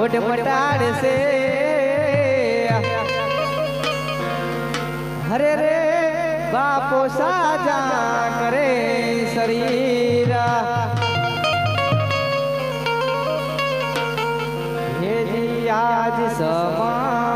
હોઠ પટાડશે હરે રે બાપો સાજા કરે શરીરા. હે જી આજ સમા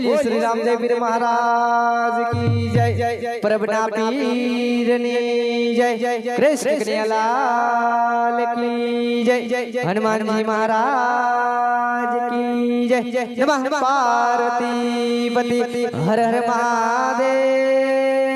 बोलिए श्री रामदेव महाराज की जय। जय प्रभना पीर जय। जय कृष्ण लाल की जय। जय हनुमान जी महाराज की जय। जय। पार्वती पति हर हर महादेव।